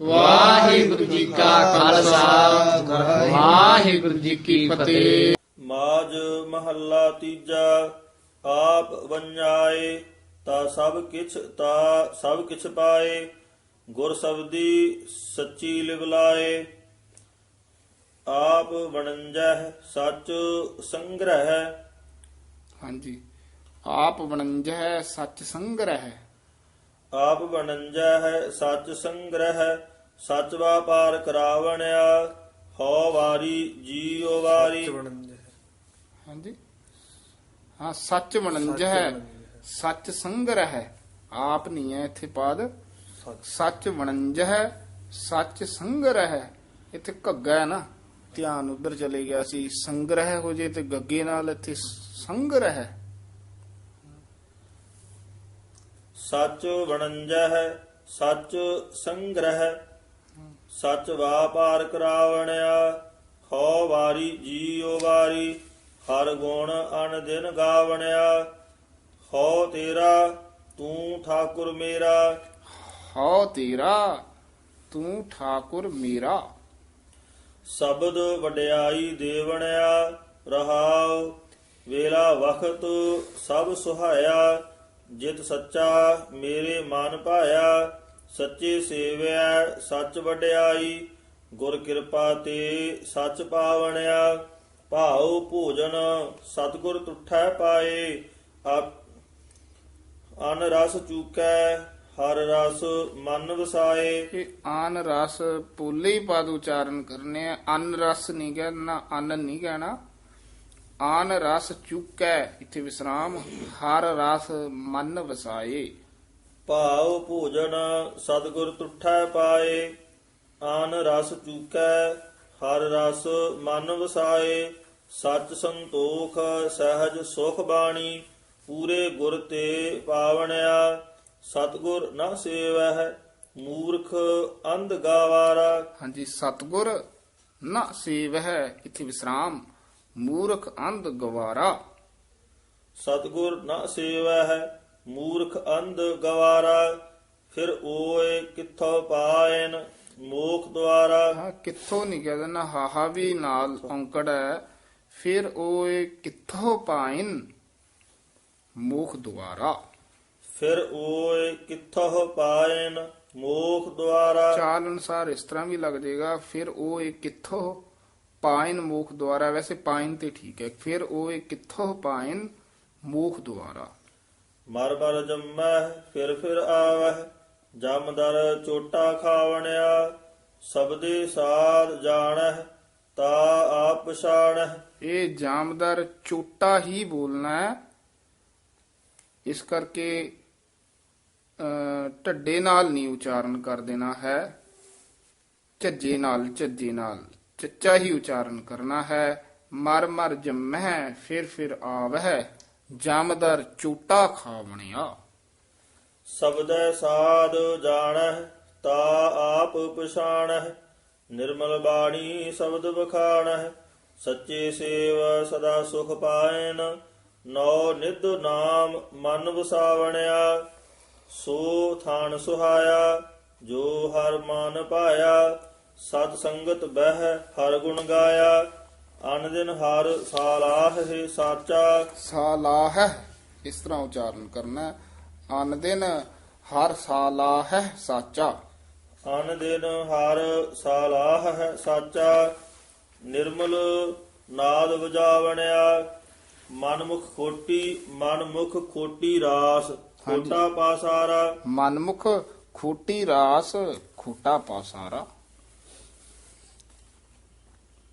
ਵਾਹਿਗੁਰੂ ਜੀ ਕਾ ਖਾਲਸਾ। ਵਾਹਿਗੁਰੂ ਜੀ ਕੀ ਫਤਿਹ। ਮਾਜ ਮਹੱਲਾ ਤੀਜਾ ਆਪ ਵੰਜਾਏ ਤਾ ਸਭ ਕਿਛ ਤਾ ਸਭ ਕਿਛ ਪਾਏ ਗੁਰ ਸਬਦੀ ਸੱਚੀ ਲਿਵਲਾਏ ਆਪ ਵਣੰਜਹ ਸੱਚ ਸੰਗ੍ਰਹਿ। ਹਾਂਜੀ। ਆਪ 49 ਸੱਚ ਸੰਗ੍ਰਹਿ। ਆਪ ਵਣੰਜਹ ਸੱਚ ਸੰਗ੍ਰਹਿ ਸੱਚ ਵਾਪਾਰ ਕਰਾਵਣਿਆ ਹਉ ਵਾਰੀ ਜੀਉ ਵਾਰੀ। ਹਾਂਜੀ? ਹਾਂ ਸੱਚ 49 ਸੱਚ ਸੰਗ੍ਰਹਿ ਆਪ ਨਹੀਂ ਹੈ ਇੱਥੇ ਪਾਦ। ਸੱਚ 49 ਸੱਚ ਸੰਗ੍ਰਹਿ ਇੱਥੇ ਘੱਗਾ ਹੈ ਨਾ। ਧਿਆਨ ਉਧਰ ਚਲੇ ਗਿਆ ਸੀ ਸੰਗ੍ਰਹਿ ਹੋ ਜੇ ਤੇ ਗੱਗੇ ਨਾਲ ਇੱਥੇ ਸੰਗ੍ਰਹਿ। ਸੱਚ ਵਣੰਜਹ ਸੱਚ ਸੰਗ੍ਰਹਿ ਸੱਚ ਵਾਪਾਰ ਕਰਾਵਣਿਆ ਹਉ ਵਾਰੀ ਜੀਉ ਵਾਰੀ ਹਰ ਗੁਣ ਅਨ ਦਿਨ ਗਾਵਣਿਆ। ਹਉ ਤੇਰਾ ਤੂੰ ਠਾਕੁਰ ਮੇਰਾ। ਹਉ ਤੇਰਾ ਤੂੰ ਠਾਕੁਰ ਮੇਰਾ। ਸ਼ਬਦ ਵਡਿਆਈ ਦੇਵਣਿਆ ਰਹਾਉ ਵੇਲਾ ਵਖਤ ਸਭ ਸੁਹਾਇਆ। ਜਿਤ ਸੱਚਾ ਮੇਰੇ ਮਨ ਭਾਇਆ, ਸੱਚੇ ਸੇਵਿਆ, ਸੱਚ ਵਡਿਆਈ, ਗੁਰ ਕਿਰਪਾ ਤੇ ਸੱਚ ਪਾਵਣਿਆ। ਭਾਉ ਭੋਜਨ ਸਤਗੁਰ ਤੁਠੈ ਪਾਏ ਆਪ ਅਨ ਰਸ ਚੂਕੈ, ਹਰ ਰਸ ਮਨ ਵਸਾਏ। ਇਹ ਆਨ ਰਸ ਪੋਲੇ ਹੀ ਪਦ ਉਚਾਰਨ ਕਰਨੇ ਆ, ਅਨ ਰਸ ਨਹੀਂ ਕਹਿਣਾ, ਅਨ ਨਹੀਂ ਕਹਿਣਾ। ਆਨ ਰਸ ਚੁੱਕੈ ਇੱਥੇ ਵਿਸਰਾਮ ਹਰ ਰਸ ਮਨ ਵਸਾਏ। ਭਾਉ ਭੋਜਨ ਸਤਗੁਰ ਤੁਠੈ ਪਾਏ ਆਨ ਰਸ ਚੂਕੈ ਹਰ ਰਸ ਮਨ ਵਸਾਏ। ਸੱਚ ਸੰਤੋਖ ਸਹਿਜ ਸੁਖ ਬਾਣੀ ਪੂਰੇ ਗੁਰ ਤੇ ਪਾਵਣਿਆ। ਸਤਗੁਰ ਨਾ ਸੇਵਹਿ ਮੂਰਖ ਅੰਧ ਗਾਵਾਰਾ। ਹਾਂਜੀ ਸਤਗੁਰ ਨਾ ਸੇਵਹਿ ਇੱਥੇ ਵਿਸਰਾਮ। ਮੂਰਖ ਅੰਧ ਗਵਾਰਾ। ਸਤਗੁਰ ਨਾ ਸੇਵਹਿ ਮੂਰਖ ਅੰਧ ਗਵਾਰਾ। ਫਿਰ ਓਏ ਕਿੱਥੋਂ ਪਾਇਨ ਮੋਖ ਦੁਆਰਾ। ਹਾਂ ਕਿੱਥੋਂ ਨਹੀਂ ਕਹਿ ਦੇਣਾ ਹਾਹਾ ਵੀ ਨਾਲ ਔਂਕੜ ਹੈ। ਫਿਰ ਇਹ ਕਿੱਥੋਂ ਪਾਇਨ ਮੁਖ ਦੁਆਰਾ। ਫਿਰ ਓਏ ਕਿੱਥੋਂ ਪਾਇਨ ਮੋਖ ਦੁਆਰਾ। ਚਾਲ ਅਨੁਸਾਰ ਇਸ ਤਰ੍ਹਾਂ ਵੀ ਲੱਗ ਜਾਏਗਾ ਫਿਰ ਇਹ ਕਿੱਥੋਂ ਪਾਇਨ ਮੁਖ ਦੁਆਰਾ ਵੈਸੇ ਪਾਇਨ ਤੇ ਠੀਕ ਹੈ ਫਿਰ ਉਹ ਕਿੱਥੋਂ ਪਾਇਨ? ਮੁਖ ਦੁਆਰਾ। ਮਰ ਬਰ ਜੰਮੈ ਫਿਰ ਫਿਰ ਆਵਹਿ ਜਮਦਰ ਚੋਟਾ ਖਾਵਣਿਆ ਸਬਦੇ ਸਾਧ ਜਾਣਹਿ ਤਾ ਆਪ ਪਛਾਣਹਿ। ਇਹ ਜਾਮਦਾਰ ਚੋਟਾ ਹੀ ਬੋਲਣਾ ਹੈ। ਇਸ ਕਰਕੇ ਢੱਡੇ ਨਾਲ ਨਹੀਂ ਉਚਾਰਨ ਕਰ ਦੇਣਾ ਹੈ। ਝੱਜੇ ਨਾਲ ਝੱਜੇ ਨਾਲ। ਚੱਚਾ ਹੀ ਉਚਾਰਨ ਕਰਨਾ ਹੈ। ਮਰ ਮਰ ਜੰਮਹਿ, ਫਿਰ ਫਿਰ ਆਵਹਿ। ਜਾਮਦਾਰ ਚੋਟਾ ਖਾਵਣਿਆ। ਸਬਦੈ ਸਾਧ ਜਾਣਹਿ, ਤਾ ਆਪ ਪਛਾਣਹਿ। ਨਿਰਮਲ ਬਾਣੀ ਸ਼ਬਦ ਬਖਾਣਹਿ ਸੱਚੇ ਸੇਵ ਸਦਾ ਸੁਖ ਪਾਇਨ। ਨੌ ਨਿਧ ਨਾਮ ਮਨ ਵਸਾਵਣਿਆ। ਸੋ ਥਾਨ ਸੁਹਾਇਆ, ਜੋ ਹਰ ਮਨ ਪਾਇਆ। ਸਤ ਸੰਗਤ ਬਹਿ ਹਰ ਗੁਣ ਗਾਇਆ ਅਨ ਦਿਨ ਹਰ ਸਾਲਾਹ ਹੈ ਸਾਚਾ। ਸਾਲਾਹ ਇਸ ਤਰ੍ਹਾਂ ਉਚਾਰਨ ਕਰਨਾ। ਅਨ ਦਿਨ ਹਰ ਸਾਲਾਹ ਸਾਚਾ। ਅਨ ਦਿਨ ਹਰ ਸਾਲਾਹ ਹੈ ਸਾਚਾ। ਨਿਰਮਲ ਨਾਦ ਵਜਾਵਣਿਆ ਮਨਮੁਖ ਖੋਟੀ ਮਨਮੁਖ ਖੋਟੀ ਰਾਸ ਖੋਟਾ ਪਾਸਾਰਾ। ਮਨਮੁਖ ਖੋਟੀ ਰਾਸ ਖੋਟਾ ਪਾਸਾਰਾ।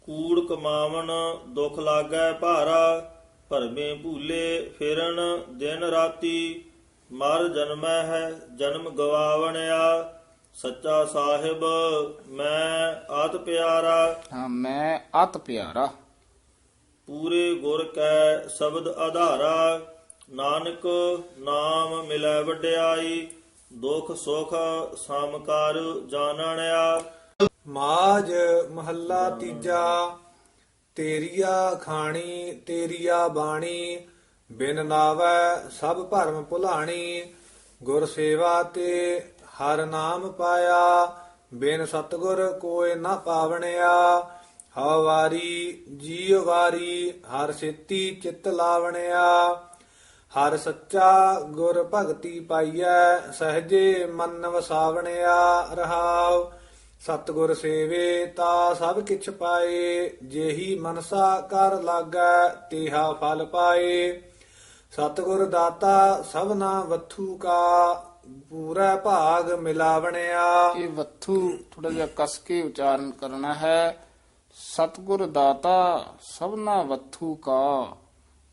ਕੂੜ ਕਮਾਵਣ ਦੁਖ ਲਾਗੈ ਭਾਰਾ ਭਰਮੇ ਭੂਲੇ ਫਿਰਨ ਦਿਨ ਰਾਤੀ ਮਰ ਜਨਮੈ ਹੈ ਜਨਮ ਗਵਾਵਣਿਆ। ਸੱਚਾ ਸਾਹਿਬ ਮੈਂ ਆਤ ਪਿਆਰਾ। ਹਾਂ ਮੈਂ ਅਤ ਪਿਆਰਾ। ਪੂਰੇ ਗੁਰ ਕੈ ਸ਼ਬਦ ਆਧਾਰਾ। ਨਾਨਕ ਨਾਮ ਮਿਲੈ ਵਡਿਆਈ ਦੁਖ ਸੁਖ ਸਮਕਾਰ ਜਾਣਣਿਆ। ਮਾਜ ਮਹੱਲਾ ਤੀਜਾ, ਤੇਰੀਆ ਖਾਣੀ, ਤੇਰੀਆ ਬਾਣੀ, ਬਿਨ ਨਾਵੈ ਸਭ ਭਰਮ ਭੁਲਾਣੀ, ਗੁਰ ਸੇਵਾ ਤੇ ਹਰ ਨਾਮ ਪਾਇਆ, ਬਿਨ ਸਤਗੁਰ ਕੋਇ ਨਾ ਪਾਵਣਿਆ ਹਵਾਰੀ ਜੀਵ ਵਾਰੀ ਹਰ ਸਿੱਤੀ ਚਿਤ ਲਾਵਣਿਆ, ਹਰ ਸੱਚਾ ਗੁਰ ਭਗਤੀ ਪਾਈਐ, ਸਹਜੇ ਮਨ ਵਸਾਵਣਿਆ ਰਹਾਉ ਸਤਗੁਰ ਸੇਵੇ ਤਾ ਸਭ ਕਿਛ ਪਾਏ ਜਿਹੀ ਮਨਸਾ ਕਰ ਲਾਗੈ ਤੇਹਾ ਫਲ ਪਾਏ। ਸਤਗੁਰ ਦਾਤਾ ਸਭਨਾ ਵਥੂ ਕਾ ਪੂਰਾ ਭਾਗ ਮਿਲਾਵਣਿਆ। ਇਹ ਵੱਥੂ ਥੋੜਾ ਜਿਹਾ ਕਸ ਕੇ ਉਚਾਰਨ ਕਰਨਾ ਹੈ। ਸਤਗੁਰ ਦਾਤਾ ਸਭਨਾ ਵੱਥੂ ਕਾ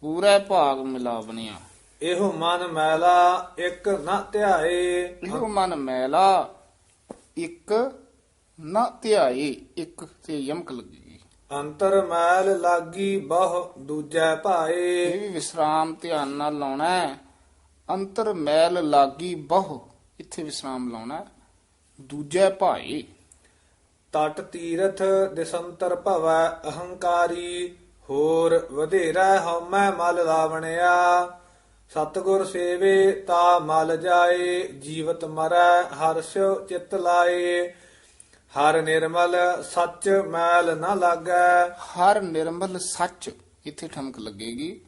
ਪੂਰਾ ਭਾਗ ਮਿਲਾਵਣਿਆ। ਇਹੋ ਮਨ ਮੈਲਾ ਇੱਕ ਨਾ ਧਿਆਏ। ਇਹੋ ਮਨ ਮੈਲਾ ਇੱਕ ਨਾ ਧਿਆਏ ਇੱਕ ਤੇ ਯਮਕ ਲੱਗੇਗੀ ਅੰਤਰ ਮੈਲ ਲਾਗੀ ਬਹੁ ਦੂਜੈ ਭਾਏ। ਇਹ ਵੀ ਵਿਸਰਾਮ ਧਿਆਨ ਨਾਲ ਲਾਉਣਾ ਹੈ। ਅੰਤਰ ਮੈਲ ਲਾਗੀ ਬਹੁ ਇੱਥੇ ਵਿਸਰਾਮ ਲਾਉਣਾ ਹੈ। ਦੂਜੇ ਭਾਈ ਤਟ ਤੀਰਥ ਦਿਸੰਤਰ ਭਵੈ ਅਹੰਕਾਰੀ ਹੋਰ ਵਧੇਰਾ ਹਉਮੈ ਮਲ ਲਾਵਣਿਆ। ਸਤਗੁਰ ਸੇਵੇ ਤਾ ਮਲ ਜਾਏ ਜੀਵਤ ਮਰੈ ਹਰਸਿਓ ਚਿਤ ਲਾਏ। ਹਰ ਨਿਰਮਲ ਸੱਚ ਮੈਲ ਨਾ ਲਾਗੈ। ਹਰ ਨਿਰਮਲ ਸੱਚ ਇੱਥੇ ਠਮਕ ਲੱਗੇਗੀ।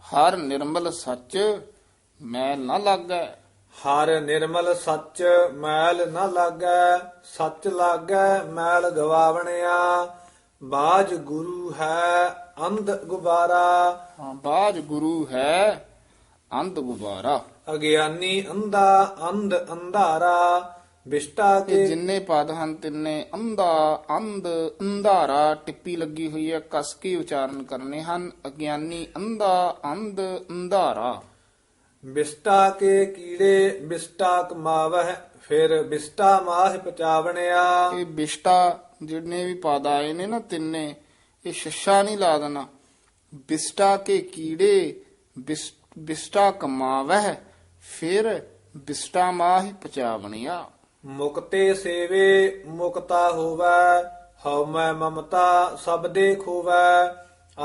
ਹਰ ਨਿਰਮਲ ਸੱਚ ਮੈਲ ਨਾ ਲੱਗੈ। ਹਰ ਨਿਰਮਲ ਸੱਚ ਮੈਲ ਨਾ ਲਾਗੈ। ਸੱਚ ਲਾਗੈ ਮੈਲ ਗਵਾਵਣਿਆ। ਬਾਜ ਗੁਰੂ ਹੈ ਅੰਧ ਗੁਬਾਰਾ। ਹਾਂ ਬਾਜ ਗੁਰੂ ਹੈ ਅੰਧ ਗੁਬਾਰਾ। ਅਗਿਆਨੀ ਅੰਧਾ ਅੰਧ ਅੰਧਾਰਾ। ਵਿਸ਼ਟਾ ਕੇ ਜਿੰਨੇ ਪਦ ਹਨ ਤਿੰਨੇ ਅੰਧਾ ਅੰਧ ਅੰਧਾਰਾ ਟਿੱਪੀ ਲੱਗੀ ਹੋਈ ਹੈ ਕਸ ਕੇ ਉਚਾਰਨ ਕਰਨੇ ਹਨ। ਅਗਿਆਨੀ ਅੰਧਾ ਅੰਧ ਅੰਧਾਰਾ। ਵਿਸ਼ਟਾ ਕੇ ਕੀੜੇ ਵਿਸ਼ਟਾ ਕਮਾਵਹਿ ਫਿਰ ਵਿਸ਼ਟਾ ਮਾਹ ਪਚਾਵਣਿਆ। ਇਹ ਬਿਸ਼ਟਾ ਜਿੰਨੇ ਵੀ ਪਦ ਆਏ ਨੇ ਨਾ ਤਿੰਨੇ ਇਹ ਸ਼ੱਸ਼ਾ ਨਹੀਂ ਲਾ ਦੇਣਾ। ਬਿਸ਼ਟਾ ਕੇ ਕੀੜੇ ਬਿਸ਼ਟਾ ਕਮਾਵਹਿ ਫਿਰ ਬਿਸ਼ਟਾ ਮਾਹਿ ਪਚਾਵਣਿਆ। ਮੁਕਤੇ ਸੇਵੇ, ਮੁਕਤਾ ਹੋਵੈ, ਹਉਮੈ ਮਮਤਾ ਸਭ ਦੇ ਖੋਵੈ।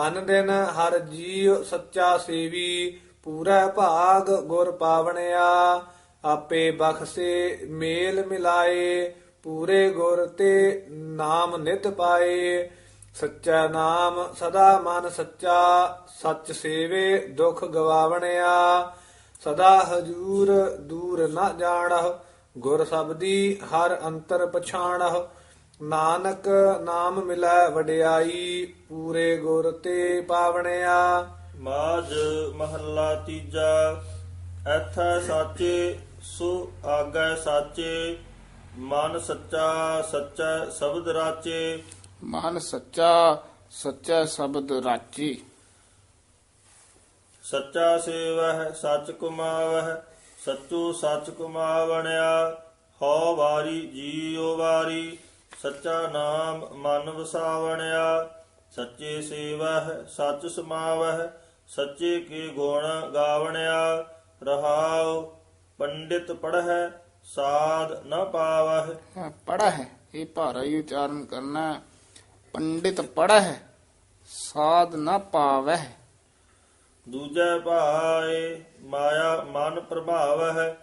ਅਨ ਦਿਨ ਹਰ ਜੀਵ ਸੱਚਾ ਸੇਵੀ, ਪੂਰਾ ਭਾਗ ਗੁਰ ਪਾਵਣਿਆ। ਆਪੇ ਬਖਸੇ, ਮੇਲ ਮਿਲਾਏ, ਪੂਰੇ ਗੁਰ ਤੇ ਨਾਮ ਨਿਤ ਪਾਏ। ਸੱਚਾ ਨਾਮ ਸਦਾ ਮਨ ਸੱਚਾ, ਸੱਚ ਸੇਵੇ ਦੁਖ ਗਵਾਵਣਿਆ। ਸਦਾ ਹਜੂਰ ਦੂਰ ਨਾ ਜਾਣਹੁ ਗੁਰ ਸਬਦੀ ਹਰ ਅੰਤਰ ਪਛਾਣਹੁ ਨਾਨਕ ਨਾਮ ਮਿਲੈ ਵਡਿਆਈ ਪੂਰੇ ਗੁਰ ਤੇ ਪਾਵਣਿਆ। ਮਾਜ ਮਹੱਲਾ ਤੀਜਾ ਐਥੈ ਸਾਚੇ ਸੋ ਆਗੈ ਸਾਚੇ ਮਨ ਸੱਚਾ ਸੱਚਾ ਸ਼ਬਦ ਰਾਚੇ। ਮਨ ਸੱਚਾ ਸੱਚਾ ਸ਼ਬਦ ਰਾਚੀ। ਸੱਚਾ ਸੇਵਹਿ ਸੱਚ ਕੁਮਾਵਹਿ ਸੱਚੋ ਸੱਚ ਕੁਮਾਵਣਿਆ ਹਉ ਵਾਰੀ ਜੀਉ ਵਾਰੀ, ਸੱਚਾ ਨਾਮ ਮਨ ਵਸਾਵਣਿਆ। ਸੱਚੇ ਸੇਵਹਿ, ਸੱਚ ਸਮਾਵਹਿ, ਸੱਚੇ ਕੀ ਗੁਣ ਗਾਵਣਿਆ। ਰਹਾਉ ਪੰਡਿਤ ਪੜਹਿ ਸਾਧ ਨ ਪਾਵਹਿ। ਪੜਾ ਹੈ ਇਹ ਭਾਰਾ ਹੀ ਉਚਾਰਨ ਕਰਨਾ ਪੰਡਿਤ ਪੜਾ ਹੈ ਸਾਧ ਨਾ ਪਾਵੈ ਦੂਜੈ ਭਾਏ ਮਾਇਆ ਮਨ ਪ੍ਰਭਾਵ ਹੈ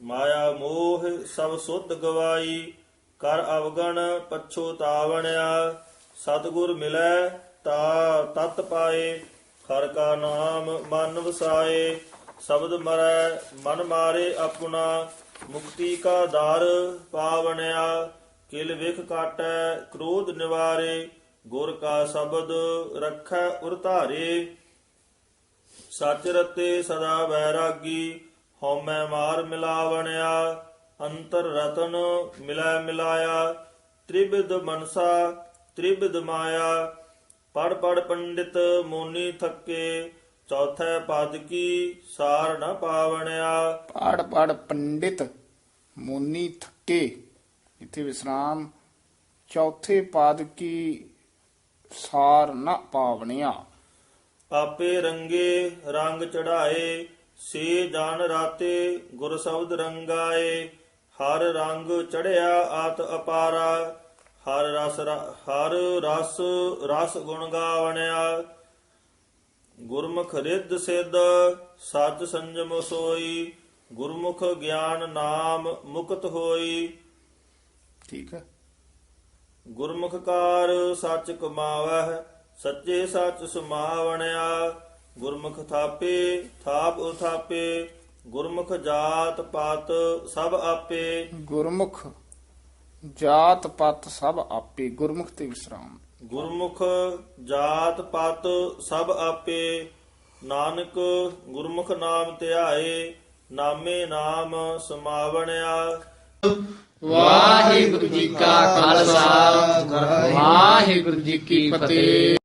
ਮਾਇਆ ਮੋਹ ਸਭ ਸੁਧ ਗਵਾਈ, ਕਰ ਅਵਗਣ ਪਛੋਤਾਵਣਿਆ ਸਤਿਗੁਰ ਮਿਲੈ ਤਾ ਤਤ ਪਾਏ, ਹਰ ਕਾ ਨਾਮ ਮਨ ਵਸਾਏ, ਸ਼ਬਦ ਮਰੈ ਮਨ ਮਾਰੇ ਆਪਣਾ, ਮੁਕਤੀ ਕਾ ਦਰ ਪਾਵਣਿਆ, ਕਿਲ ਵਿਖ ਕਾਟੈ ਕ੍ਰੋਧ ਨਿਵਾਰੇ, ਗੁਰ ਕਾ ਸ਼ਬਦ ਰੱਖੈ ਉਰ ਧਾਰੇ ਸਚ ਰਤੇ ਸਦਾ ਵੈਰਾਗੀ, ਹਉਮੈ ਮਾਰ ਮਿਲਾਵਣਿਆ, ਅੰਤਰ ਰਤਨ ਮਿਲਾ ਮਿਲਾਇਆ ਤ੍ਰਿਬਿਦ ਮਨਸਾ ਤ੍ਰਿਬਿਦ ਮਾਇਆ, ਪੜ ਪੜ ਪੰਡਿਤ ਮੋਨੀ ਥੱਕੇ, ਚੌਥੇ ਪਦ ਕੀ ਸਾਰ ਨ ਪਾਵਣਿਆ। ਪੜ ਪੜ ਪੰਡਿਤ ਮੋਨੀ ਥੱਕੇ, ਇੱਥੇ ਵਿਸਰਾਮ, ਚੌਥੇ ਪਾਦ ਕੀ ਸਾਰ ਨਾ ਪਾਵਣਿਆ। ਆਪੇ ਰੰਗੇ ਰੰਗ ਚੜਾਏ ਸੇ ਜਨ ਰਾਤੇ ਗੁਰ ਸ਼ਬਦ ਰੰਗਾਏ। ਹਰ ਰੰਗ ਚੜਿਆ ਆਤ ਅਪਾਰਾ ਹਰ ਰਸ ਹਰ ਰਸ ਰਸ ਗੁਣ ਗਾਵਣਿਆ। ਗੁਰਮੁਖ ਰਿੱਧ ਸਿੱਧ ਸਤ ਸੰਜਮ ਸੋਈ। ਗੁਰਮੁਖ ਗਿਆਨ ਨਾਮ ਮੁਕਤ ਹੋਈ। ਠੀਕ ਹੈ। ਗੁਰਮੁਖ ਕਾਰ ਸੱਚ ਕਮਾਵਹਿ ਸੱਚੇ ਸੱਚ ਸਮਾਵਣਿਆ ਗੁਰਮੁਖ ਥਾਪੇ ਥਾਪ ਉਥਾਪੇ ਗੁਰਮੁਖ ਜਾਤ ਪਾਤ ਸਭ ਆਪੇ। ਗੁਰਮੁਖ ਜਾਤ ਪਤ ਸਭ ਆਪੇ ਗੁਰਮੁਖ ਤੇ ਵਿਸਰਾਮ। ਗੁਰਮੁਖ ਜਾਤ ਪਾਤ ਸਭ ਆਪੇ ਨਾਨਕ ਗੁਰਮੁਖ ਨਾਮ ਧਿਆਏ ਨਾਮੇ ਨਾਮ ਸਮਾਵਣਿਆ। ਵਾਹਿਗੁਰੂ ਜੀ ਕਾ ਖਾਲਸਾ ਵਾਹਿਗੁਰੂ ਜੀ ਕੀ ਫਤਿਹ।